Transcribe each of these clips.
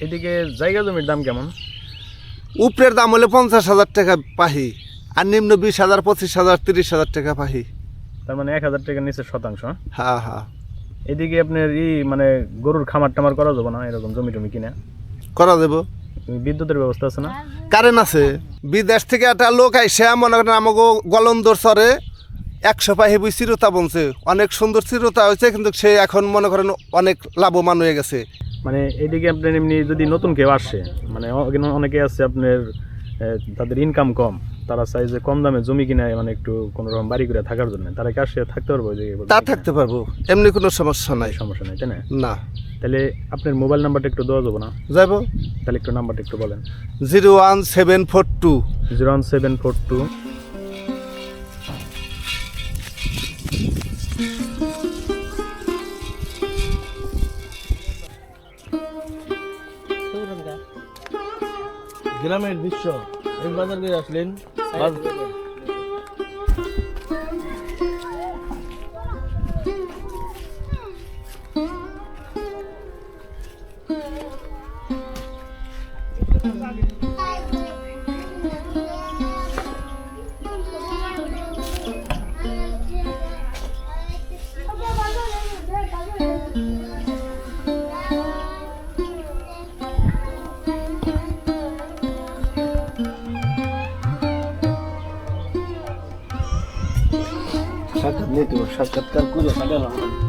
এদিকে জায়গা জমির দাম কেমন? উপরের দাম হলে পঞ্চাশ হাজার টাকা পাহি আর নিম্ন বিশ হাজার পঁচিশ হাজার তিরিশ হাজার টাকা পাহি। তার মানে এক হাজার টাকার নিচে শতাংশ হ্যাঁ? হ্যাঁ এদিকে আপনার ই মানে গরুর খামার টামার করা যাবে না এরকম জমি টমি কিনে? করা দেবো বিদ্যুতের ব্যবস্থা আছে না? কারেন্ট আছে। বিদেশ থেকে একটা লোক আইসে মনে করেন আমাকে গলন্দর চরে একশো পাহি বই চিরতা বলছে অনেক সুন্দর চিরতা হয়েছে কিন্তু সে এখন মনে করেন অনেক লাভবান হয়ে গেছে। মানে এদিকে আপনার এমনি যদি নতুন কেউ আসে মানে অনেকে আছে আপনার তাদের ইনকাম কম তারা চাই যে কম দামে জমি কিনে মানে একটু কোনো রকম বাড়ি করে থাকার জন্য। তারা কি আসে থাকতে পারব জায়গায় তা থাকতে পারব এমনি কোনো সমস্যা নাই। সমস্যা নাই তাই না? না। তাহলে আপনার মোবাইল নাম্বারটা একটু দেওয়া যাব না? যাব তাহলে একটু নাম্বারটা একটু বলেন। Zero one seven four two. Zero one seven four two. গ্রামের দৃশ্য। এই বাজার করে আসলেন বাজ- সাক্ষাৎ নিতে সাক্ষাৎকার করে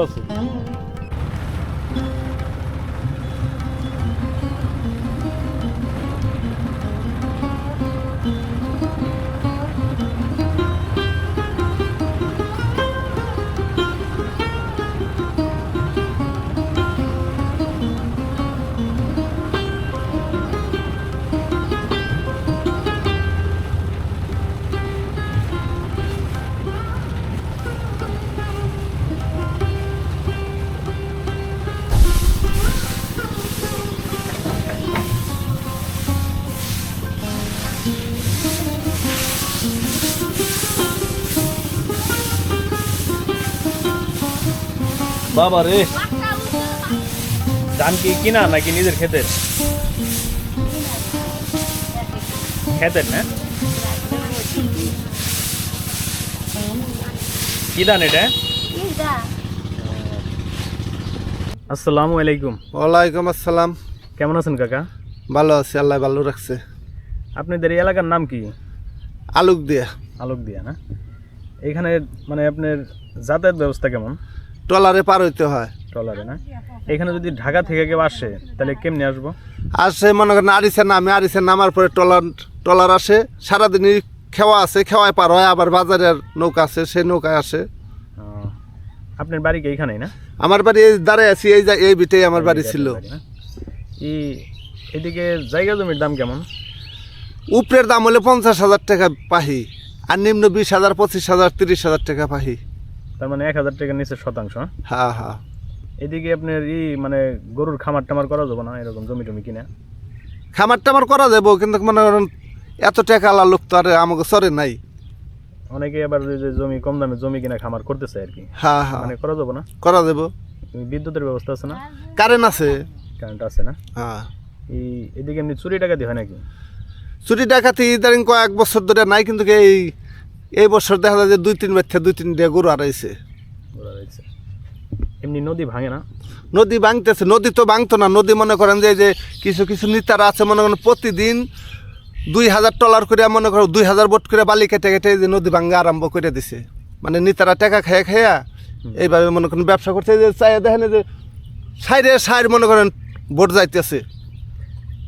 গরু কিনা ভদ্র বাবা রে। ধান কি কিনা নাকি নিজের ক্ষেতের? ক্ষেতের না? কি ধান এটা? আসসালামু আলাইকুম। ওয়ালাইকুম আসসালাম। কেমন আছেন কাকা? ভালো আছে আল্লাহ ভালো রাখছে। আপনাদের এই এলাকার নাম কি? আলুক দিয়া। আলোক দিয়া না? এখানে মানে আপনার যাতায়াত ব্যবস্থা কেমন? ট্রলারে পার হইতে হয়। ট্রলারে না? এখানে যদি ঢাকা থেকে কেউ আসে তাহলে কেমনে আসব? আর সে মনে করেন আরিসে নামে আরিসে নামার পরে ট্রলার ট্রলার আসে সারাদিনই খেওয়া আছে খেওয়ায় পার হয় আবার বাজারের নৌকা আছে সেই নৌকায় আসে। আপনার বাড়ি কি এইখানেই না? আমার বাড়ি এই দাঁড়ায় আছি এই এই বিটেই আমার বাড়ি ছিল? এই এদিকে জায়গা জমির দাম কেমন? উপরের দাম হলে পঞ্চাশ হাজার টাকা পাহি আর নিম্ন বিশ হাজার পঁচিশ হাজার তিরিশ হাজার টাকা পাহি। তার মানে এক হাজার টাকার নিচে শতাংশ হ্যাঁ? হ্যাঁ এদিকে আপনার ই মানে গরুর খামার টামার করা যাবে না এরকম জমি টমি কিনে? খামার টামার করা যাব কিন্তু মানে এত টাকা লোক তো আর আমাকে চরে নাই। অনেকে আবার যে জমি কম দামে জমি কিনা খামার করতেছে আর কি। হ্যাঁ হ্যাঁ মানে করা যাবে না? করা যাব বিদ্যুতের ব্যবস্থা আছে না? কারেন্ট আছে। কারেন্ট আছে না? হ্যাঁ এই এদিকে এমনি চুরি টাকা দিয়ে হয় নাকি? চুরি ডাকাতি ইদারিং কয়েক বছর ধরে নাই কিন্তু এই এই বছর দেখা যায় যে দুই তিন বাচ্চা দুই তিন দিয়ে গরু হারাইছে। এমনি নদী ভাঙে না? নদী ভাঙতেছে নদী তো ভাঙতো না। নদী মনে করেন যে যে কিছু কিছু নেতারা আছে মনে করেন প্রতিদিন দুই হাজার টলার করে মনে করেন দুই হাজার বোট করে বালি কেটে কেটে যে নদী ভাঙ্গা আরম্ভ করে দিছে। মানে নেতারা টাকা খেয়ে খেয়া এইভাবে মনে করেন ব্যবসা করছে। যে চাই দেখেন যে সাইডে সাইড মনে করেন বোট যাইতেছে।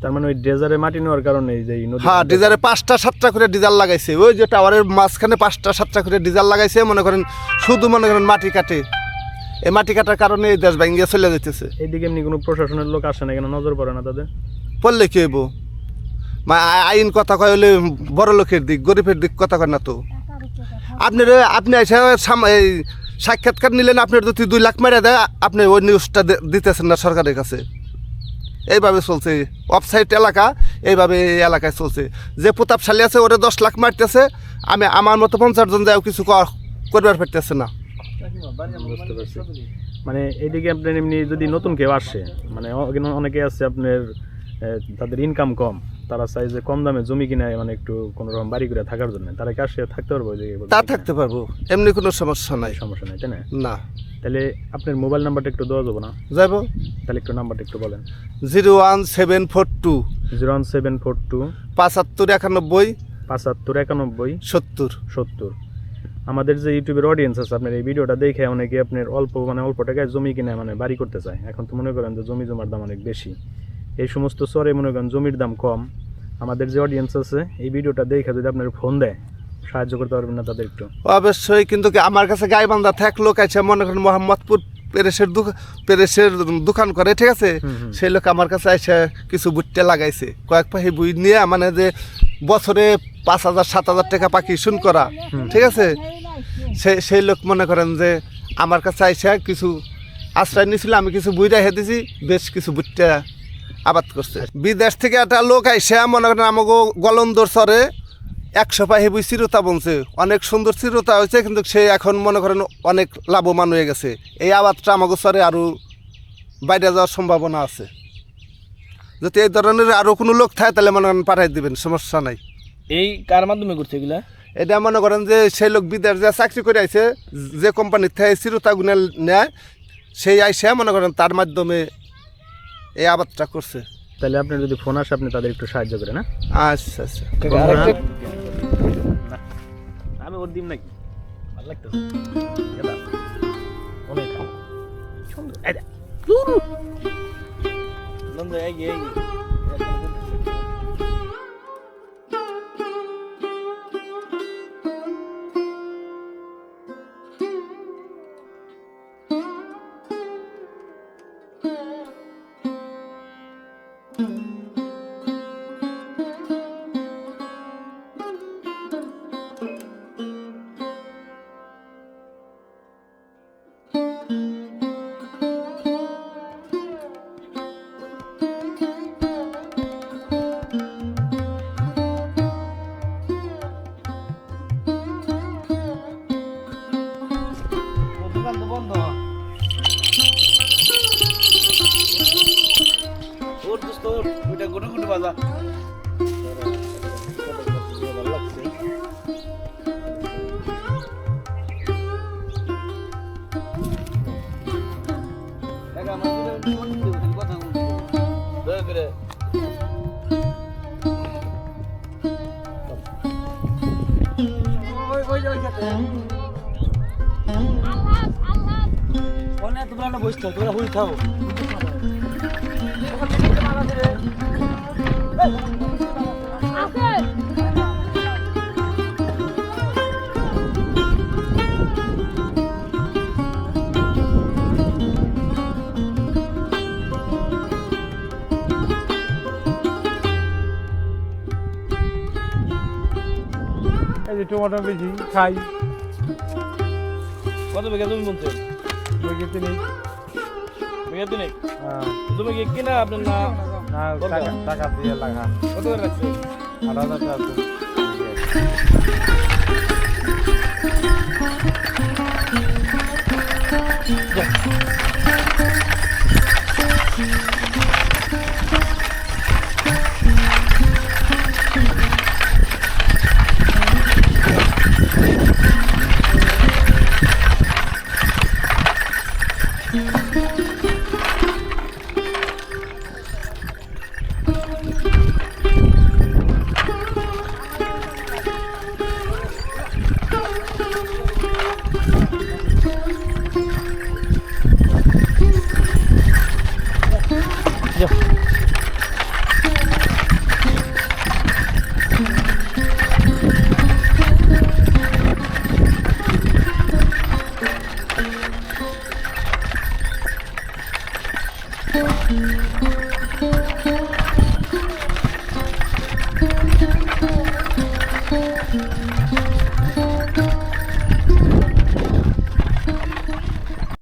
তার মানে ওই ড্রেজারে মাটি নেওয়ার কারণে এই যে হ্যাঁ ডিজারে পাঁচটা সাতটা করে ডিজাল লাগাইছে। ওই যে টাওয়ারের মাঝখানে পাঁচটা সাতটা করে ডিজাল লাগাইছে মনে করেন শুধু মনে করেন মাটি কাটে। এই মাটি কাটার কারণে এই দেশ ভেঙে চলে যেতেছে এইদিকে এমনি কোনো প্রশাসনের লোক আসে না কেন? নজর পড়ে না তাদের? পড়লে কি হইব? আইন কথা কয় হলে বড় লোকের দিক গরিবের দিক কথা কয় না তো। আপনার আপনি সাম- এই সাক্ষাৎকার নিলেন আপনার যদি দুই লাখ মেরে দেয় আপনি ওই নিউজটা দিতেছেন না সরকারের কাছে। এইভাবে চলছে। অফসাইড এলাকা এইভাবে এই এলাকায় চলছে। যে প্রতাপশালী আছে, ওরা দশ লাখ মারতেছে। আমি আমার মতো পঞ্চাশ জন যাও কিছু করবার পারতেছে না। মানে এইদিকে আপনার এমনি যদি নতুন কেউ আসে মানে অনেকে আছে আপনার তাদের ইনকাম কম তারা চাই যে কম দামে জমি কিনে মানে একটু কোনো রকম বাড়ি করে থাকার জন্য। তারা কি আসে থাকতে পারব? তা থাকতে পারব এমনি কোনো সমস্যা নাই। সমস্যা নাই তাই না? না। তাহলে আপনার মোবাইল নাম্বারটা একটু দেওয়া যাব না? যাইব। তাহলে একটু নাম্বারটা একটু বলেন। Zero one seven four two. Zero one seven four two. পাঁচাত্তর একানব্বই। পাঁচাত্তর একানব্বই। সত্তর। সত্তর। আমাদের যে ইউটিউবের অডিয়েন্স আছে আপনার এই ভিডিওটা দেখে অনেকে আপনার অল্প মানে অল্প টাকায় জমি কিনে মানে বাড়ি করতে চায়। এখন তো মনে করেন যে জমি জমার দাম অনেক বেশি। এই সমস্ত চরে মনে করেন জমির দাম কম আমাদের যে অডিয়েন্স আছে এই ভিডিওটা দেখে যদি আপনার ফোন দেয় সাহায্য করতে পারবেন না তাদের একটু। অবশ্যই কিন্তু আমার কাছে গাইবান্ধা থাক লোক আছে মনে করেন মোহাম্মদপুর পেরেসের পেরেসের দোকান করে ঠিক আছে। সেই লোক আমার কাছে এসে কিছু বুটতে লাগাইছে। কয়েক পাখি বুই নিয়ে মানে যে বছরে পাঁচ হাজার সাত হাজার টাকা পাখি শুন করা ঠিক আছে? সেই সেই লোক মনে করেন যে আমার কাছে আইসা কিছু আশ্রয় নিয়েছিল আমি কিছু বুই রেখে দিছি বেশ কিছু বুটটা আবাদ করছে। বিদেশ থেকে একটা লোক আইসা মনে করেন আমাকে গলন্দর চরে একশো পাহি বই চিরতা বনছে। অনেক সুন্দর চিরতা হয়েছে কিন্তু সে এখন মনে করেন অনেক লাভবান হয়ে গেছে। এই আবাদটা আমাকে চরে আরও বাইরে যাওয়ার সম্ভাবনা আছে। যদি এই ধরনের আরও কোনো লোক থাকে তাহলে মনে করেন পাঠাই দিবেন সমস্যা নাই। এই কার মাধ্যমে করছে এগুলা? এটা মনে করেন যে সেই লোক বিদেশ যে চাকরি করে আইছে যে কোম্পানির থেকে চিরতা গুনে নেয় সেই আইসে মনে করেন তার মাধ্যমে এই আবাদটা করছে। তাহলে আপনার যদি ফোন আসে আপনি তাদের একটু সাহায্য করেন না আচ্ছা আচ্ছা। আরেকটা আমি ওর দিম নাকি? ভালো লাগতেছে অনেক সুন্দর ওর দোস্ত ওইটা গুটু গুটু বাজা। ফোনে তোমরা না বসছো তোমরা হুই খাও একটু অর্ডার বেশি খাই। কত বিঘা জমি বলছেন বিঘে তিনেক। বিঘা তিনেক? হ্যাঁ। কি কিনা আপনার না? না টাকা টাকা দিয়ে লাগা। কত করে হাজার টাকা